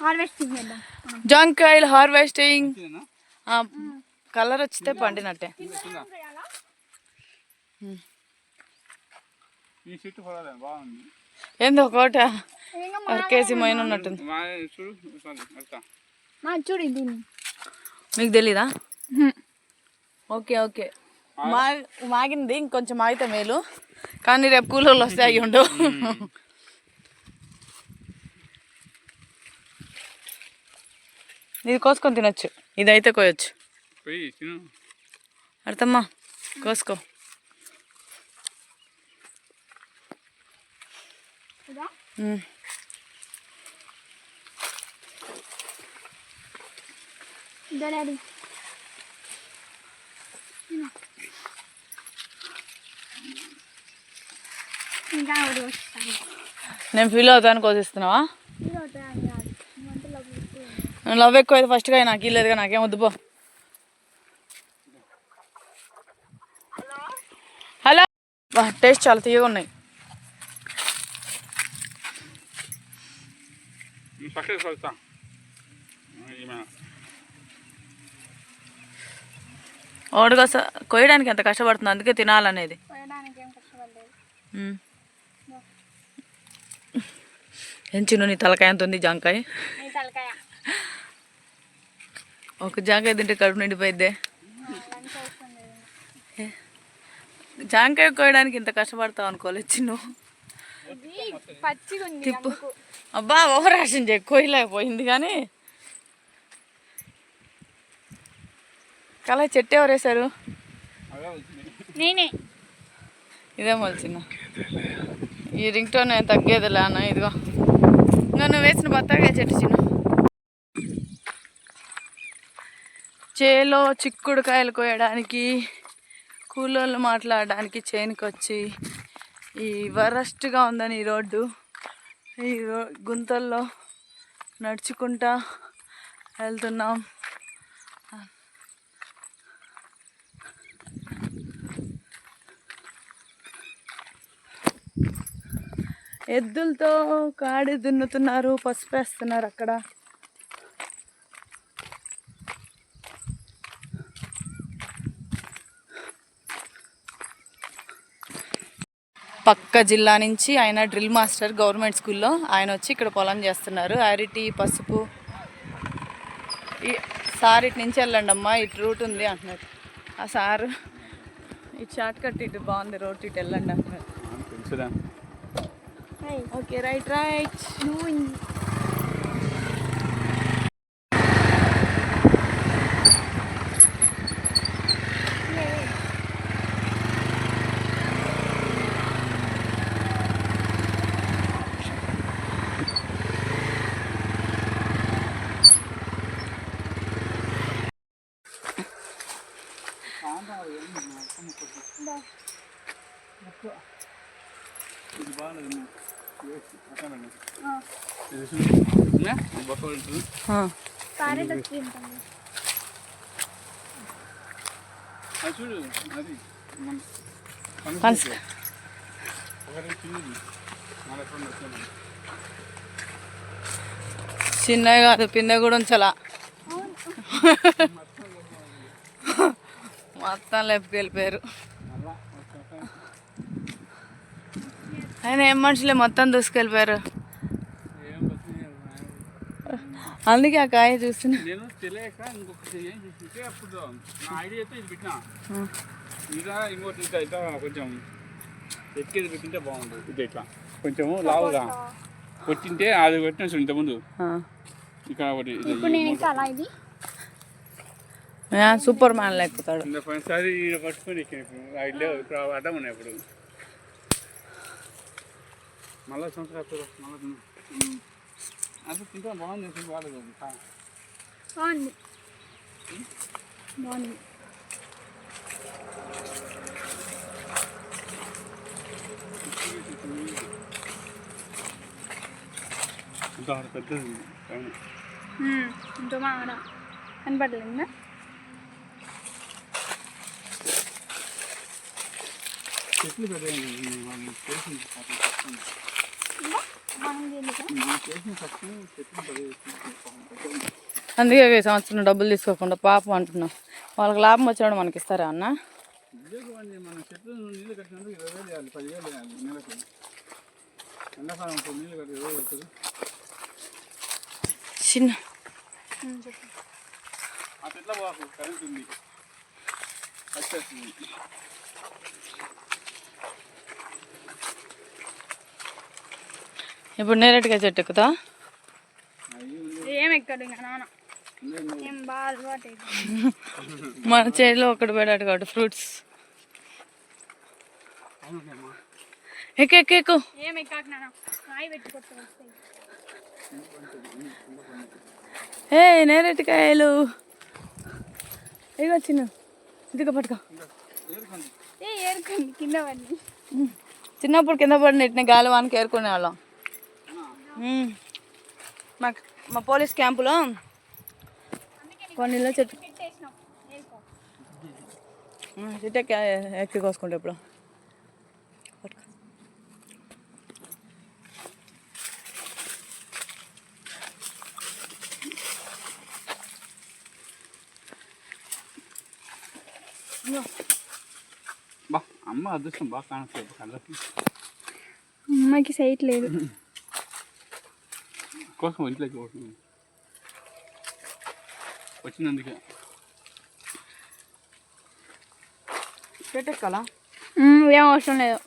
Harvesting చేద్దాం. జాంకాయలు harvesting? Colour వచ్చితే పండినట్టే. ఏందో ఒకట? ఇంకా అరకేసి మైన ఉన్నట్టుంది. చూడు మీకు తెలీదా? Okay okay. మా మాగింది ఇంకొంచెం ఆగితే మేలు. కానీ రేపు కూలోళ్ళు వస్తే అయ్యి ఉండు. ఇది కోసుకొని తినొచ్చు. ఇదైతే కోయొచ్చు. అర్థమ్మా కోసుకో. నేను ఫీల్ అవుతాను కోసిస్తున్నావా ఇది అవుతాయి కాదు మంటలో నువ్వు లవ్ ఎక్కువ అయితే ఫస్ట్గా నాకు ఇల్లేదుగా నాకేం వద్దు పో. హలో? వా టేస్ట్ చాలా తీయగా ఉన్నాయి. ఓడిగా కొయ్యడానికి ఎంత కష్టపడుతుంది అందుకే తినాలనేది. చిన్న నీ తలకాయ ఎంత ఉంది జాంకాయ? ఒక జాంకాయ తింటే కడుపు నిండిపోయిద్దే. జాంకాయ కోయడానికి ఇంత కష్టపడతావు అనుకోలేదు చిన్ను. తిప్పు. అబ్బా ఓవర్ యాక్షన్ చేయ. కోయలేకపోయింది కానీ. కళ చెట్టు ఎవరు వేశారు అదే వచ్చింది నేనే. ఇదే మొలిచిన ఈ రింగ్ టోన్ ఏం తగ్గేదిలే అన్న ఇదిగో. ఇంకా నువ్వు వేసిన బత్తాకాయ చెట్టు చిన్న. చేలో చిక్కుడుకాయలు కోయడానికి కూలోళ్ళు మాట్లాడడానికి చేనుకి వచ్చి ఈ వరస్ట్గా ఉందని ఈ రోడ్డు ఈ రో గుంతల్లో నడుచుకుంటా వెళ్తున్నాం. ఎద్దులతో కాడి దున్నుతున్నారు పసుపు వేస్తున్నారు అక్కడ. పక్క జిల్లా నుంచి ఆయన డ్రిల్ మాస్టర్ గవర్నమెంట్ స్కూల్లో ఆయన వచ్చి ఇక్కడ పొలం చేస్తున్నారు. అరటి పసుపు. ఈ సార్ ఇటు నుంచి వెళ్ళండి అమ్మా ఇటు రూట్ ఉంది అంటున్నారు. ఆ సారు ఇటు షార్ట్ కట్ ఇటు బాగుంది రోడ్ ఇటు వెళ్ళండి అంటున్నారు. ఓకే రైట్ రైట్ నువ్వు ఇన్- ఏయ్, ఇది బాగాలేదు ఆ, ఇది చూడు బొక్క ఉంటుంది క్యారెట్ వచ్చి ఉంటుంది అది చూడు అది మన పనస పనస. చెట్టు. ఒకటి చిన్నది మన ఎప్పుడు వచ్చాను చిన్నవి కాదు పిన్న కూడా ఉంచాలా? మొత్తం లేపుకి వెళ్ళిపోయారు. ఆయన ఏం మనుషులే మొత్తం దూసుకెళ్ళిపోయారు ఏం వచ్చినాయి అందుకే ఆ కాయ చూస్తున్నా. నేను తెలియక ఇంకొకటి ఏం చేసింటే అప్పుడు నా ఐడియా అయితే ఇది పెట్టినా. ఇంకా ఇంకోటి ఇట్లా ఇట్లా కొంచెం ఎక్కేది పెట్టింటే బాగుంటుంది ఇది ఇట్లా. కొంచెము లావుగా కొట్టింటే అది పెట్టిన చూడు ఇంతకుముందు. ఆ. ఇక్కడ ఒకటి ఇది ఇప్పుడు నేను ఇంకా అలా ఇది? ఆ, సూపర్ మ్యాన్ లేకపోతాడు. ఈడ పట్టుకొని ఇప్పుడు. అవి అడ్డం ఉన్నాయి ఇప్పుడు. మళ్ళీ సంవత్సరం మళ్ళీ అసలు తింటే బాగుంది అసలు బాగాలేదు బాగుంది. బాగుంది. ఆడ పెద్దది. ఇంకా కనపడలేదు? చెట్లు అందుకే ఈ సంవత్సరం డబ్బులు తీసుకోకుండా పాపం అంటున్నాం. వాళ్ళకి లాభం వచ్చినప్పుడు మనకి ఇస్తారా అన్న? చిన్న. మనం చెట్లు నీళ్ళు కట్టినందుకు ఇరవై వేలు వేయాలి పదివేలు వేయాలి నెలకు ఎండాకాలం అప్పుడు నీళ్ళు కట్టి ఇరవై వెళ్తుంది చిన్న ఉమ్, చెప్పు ఆ చెట్ల బాగు కరెంట్ ఉంది వచ్చేస్తుంది ఇప్పుడు నేరేటికాయ చెట్టు ఎక్కుతా. మన చేతిలో ఒకటి పెట్టాడు కాబట్టి ఫ్రూట్స్. ఎక్కు ఏం నేరేటికాయలు ఇదిగో చిన్న ఇదిగో పట్టుకో. చిన్నప్పుడు కింద పడిన ఇట్నే గాలి వానికి ఏరుకునే వాళ్ళం. మా మా పోలీస్ క్యాంపులో కొన్ని చెట్టు. చెట్టు ఎక్కి కోసుకుంటే ఇప్పుడు. అమ్మ అదృష్టం బాగా కానట్లేదు. అమ్మాయికి సైట్ లేదు. కోసం ఇంట్లోకి పోతుంది వచ్చినందుకే. ఉమ్, ఏం అవసరం లేదు.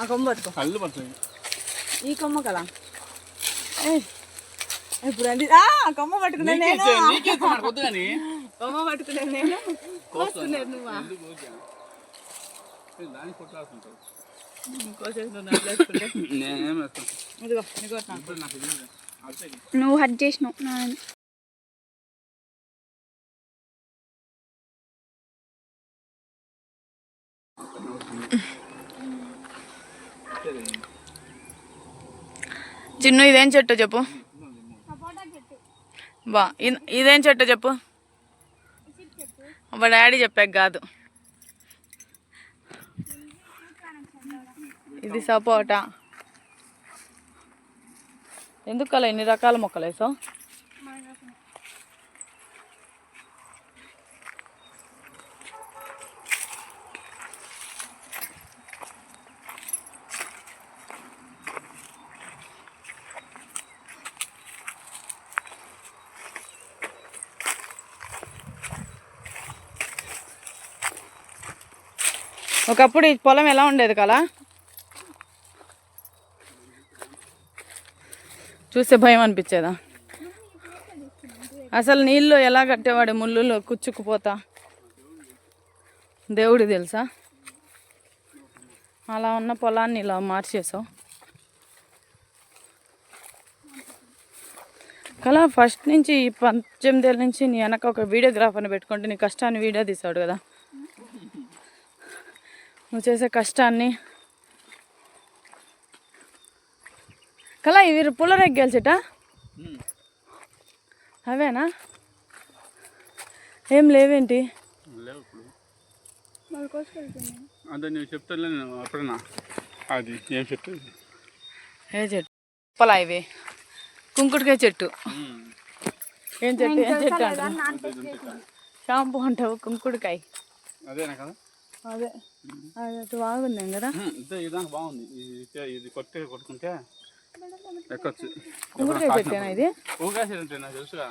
ఆ కొమ్మ పట్టుకో. కళ్ళు పడుతుంది ఈ కొమ్మ కదా. ఏయ్, ఇప్పుడు అది ఆ, కొమ్మ పట్టుకునే నేను. కొమ్మ పట్టుకునే నేను. కోస్తున్నారు నువ్వా? దానికి కొట్లాడుతుంటావు. నువ్వు హట్ చేసినావు. చిన్ను ఇదేం చెట్టు చెప్పు. బా ఇదేం చెట్టు చెప్పు. మా డాడీ చెప్పాక కాదు. ఇది సపోటా. ఎందుకు అలా ఎన్ని రకాల మొక్కలు వేసావు? ఒకప్పుడు ఈ పొలం ఎలా ఉండేది కదా చూస్తే భయం అనిపించేదా? అసలు నీళ్ళు ఎలా కట్టేవాడు? ముళ్ళులో కుచ్చుకుపోతా దేవుడి తెలుసా? అలా ఉన్న పొలాన్ని ఇలా మార్చేసావు. కలా ఫస్ట్ నుంచి ఈ పద్దెనిమిదేళ్ళ నుంచి నీ వెనక ఒక వీడియోగ్రాఫర్ని పెట్టుకుంటే నీ కష్టాన్ని వీడియో తీసాడు కదా. నువ్వు చేసే కష్టాన్ని కలా ఇవి పుల్లరెగ్గాలి చెట అవేనా? ఏం లేవేంటి? అదే నేను చెప్తాను అప్పుడన్నా. అది ఏం ఏ చెట్టు? పొలా ఇవి. కుంకుడికాయ చెట్టు. ఏం చెట్టు? ఏం చెట్టు అంటావు షాంపూ అంటావు కుంకుడికాయ. అదేనా కదా అదే. అది బాగుంది కదా? బాగుంది. ఇది కొట్టే కొట్టుకుంటే ఎక్కొచ్చు. కుంకుడికాయ చెట్టేనా ఇది? నాకు తెలుసుగా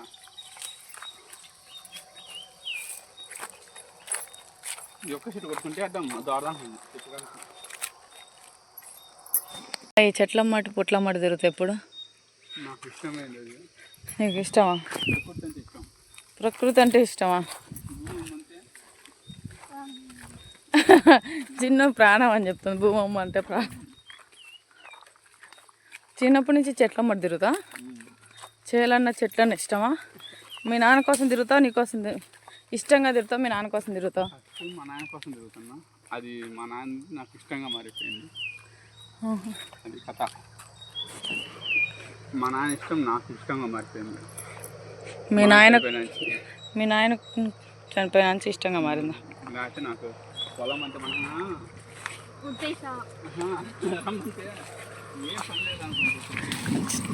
ఈ ఒక్క చెట్టు కొట్టుకుంటే అడ్డం. ఈ చెట్ల మట్టి పుట్ల మట్టి తిరుగుతాయి ఎప్పుడు? నాకు ఇష్టమే లేదు నీకు ఇష్టమా? ప్రకృతి అంటే ఇష్టమా? చిన్న ప్రాణం అని చెప్తుంది భూమమ్మ అంటే ప్రాణం. చిన్నప్పటి నుంచి చెట్ల మట్టి తిరుగుతా. చేయాలన్న చెట్లన్న ఇష్టమా? మీ నాన్న కోసం తిరుగుతావు నీ కోసం ఇష్టంగా తిరుగుతావు మీ నాన్న కోసం తిరుగుతావు మా నాయన కోసం తిరుగుతున్నా. అది మా నాన్న నాకు ఇష్టంగా మారిపోయింది. అది కథ. మా నాన్న ఇష్టం నాకు ఇష్టంగా మారిపోయింది. మీ నాయన. మీ నాయన చనిపోయిన ఇష్టంగా మారిందా? నాకు పొలం అంటే మన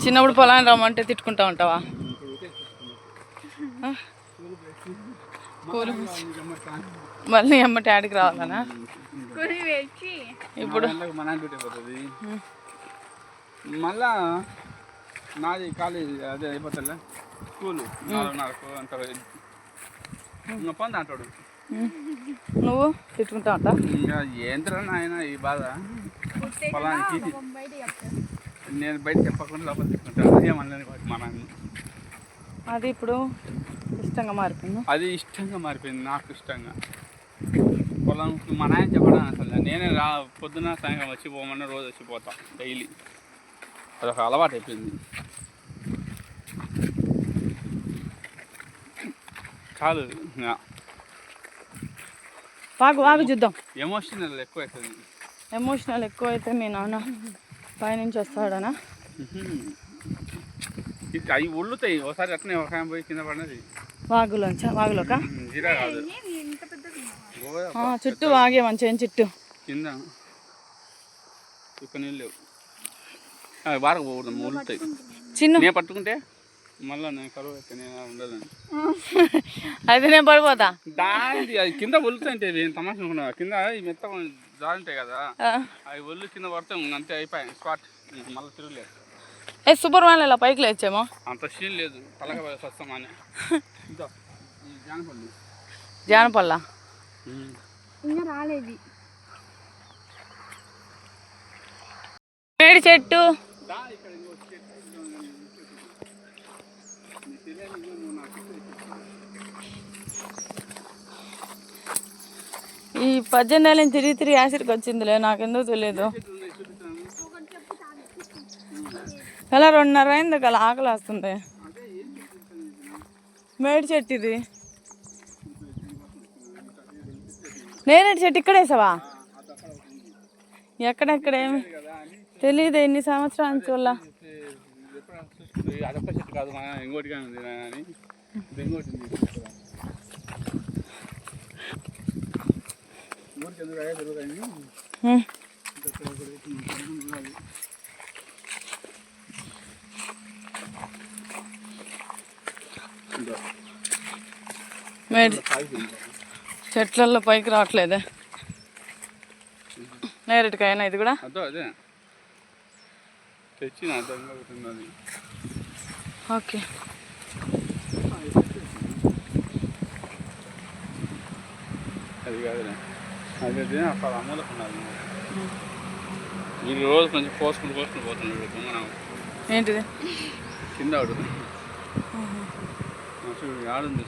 చిన్నప్పుడు పొలాన్ని రమ్మంటే తిట్టుకుంటా ఉంటావా? కూలి మళ్ళీ ఎమ్మటి ఆడికి రావాలనా? ఇప్పుడు? మన డ్యూటీ పోతుంది మళ్ళా నాది కాలేజ్ అదే అయిపోతుందిలే. స్కూల్ నాలుగున్నరకు నువ్వు తిట్టుకుంటా ఉంటా? ఇంకా ఏంద్రా నాయన ఈ బాధ? పొలానికి నేను బయట చెప్పకుండా లోపల తీసుకుంటాను నాన్న అది ఇప్పుడు ఇష్టంగా మారిపోయింది? అది ఇష్టంగా మారిపోయింది నాకు ఇష్టంగా. పొలం మా నాయన చెప్పడం అసలు నేనే రా పొద్దున సాయంత్రం వచ్చి పోమన్నా రోజు వచ్చి పోతా డైలీ. అదొక అలవాటు అయిపోయింది. కాదు వాగు వాగు చూద్దాం. ఎమోషనల్ ఎక్కువ అవుతుంది ఎమోషనల్ ఎక్కువ అయితే మీ నాన్న పైనుంచి వస్తాడనా? అవి ఉళ్ళుతాయి ఒకసారి అట్నే ఒక పోయి కింద పడినది. వాగులోంచా? వాగులోక? చుట్టూ వాగే మంచి ఏం చుట్టూ? కింద. ఇక్కడ నీళ్ళు లేవు. అవి బాగా పోకూడదు ఉళ్ళుతాయి చిన్న నేను పట్టుకుంటే మళ్ళీ నేను కరువు అయితే నేను ఉండదని అయితే నేను పడిపోతా. దాని అది కింద ఒలుతుంటే ఏం తమాషా కింద ఈ మెత్త జారుంటాయి కదా? ఆ. అవి ఒళ్ళు కింద పడితే అంతే అయిపోయాయి. స్పాట్ మళ్ళీ తిరగలేదు. ఏ సూపర్ మ్యాన్ ఇలా పైకి లేచామో? అంత సీన్ లేదు. వస్తామని ఈ జానపల్లి జానపల్ల ఇంకా రాలేదు. మేడి చెట్టు ఇదిగో ఉంది, ఈ చెట్టు. నీ తెలియని ఇదిగో నువ్వు నాకు చెట్టు ఈ పద్దెనిమిది ఏళ్ళని తిరిగి తిరిగి యాసిడ్కి వచ్చిందిలే నాకెందుకు తెలియదు చెట్లు ఎలా రెండున్నర అయింది అలా ఆకలి వస్తుంది. మేడి చెట్టు ఇది. నేరేడు చెట్టు ఇక్కడేసావా ఎక్కడెక్కడేమి? తెలియదు ఎన్ని సంవత్సరాల నుంచి వల్ల. అదొక్క చెట్టు కాదు ఇంకోటి కానీ ఉంది అని ఇది ఇంకోటి ఉంది ఊరికి ఎందుకు అయ్యా జరుగుతాయి హ్మ్. మేడి చెట్లల్లో పైకి రావట్లేదే? నేరేడుకాయనా ఇది కూడా? అదో తెచ్చిన ఓకే. అది కాదులే. అదే అక్కడ అమ్మలకు ఉన్నది. వీళ్ళు రోజు కొంచెం పోసుకుంటూ పోసుకుంటూ పోతున్నాడు దొంగన ఏంటిది? కింద వాడు చూడు ఆడుంది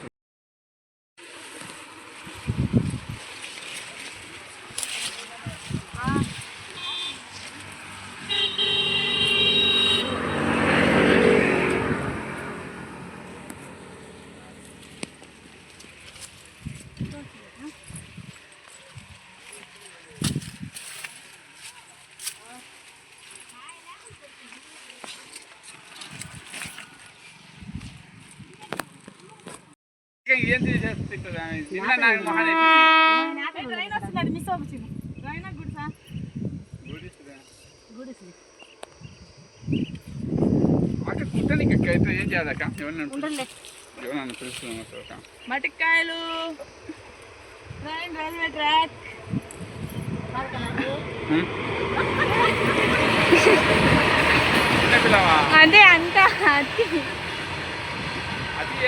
అక్క కుట్టనికి అయితే ఏం చేయాలక్క ఎవరన్నా మటికాయలు రైల్వే ట్రాక్. అదే అంత అది. అది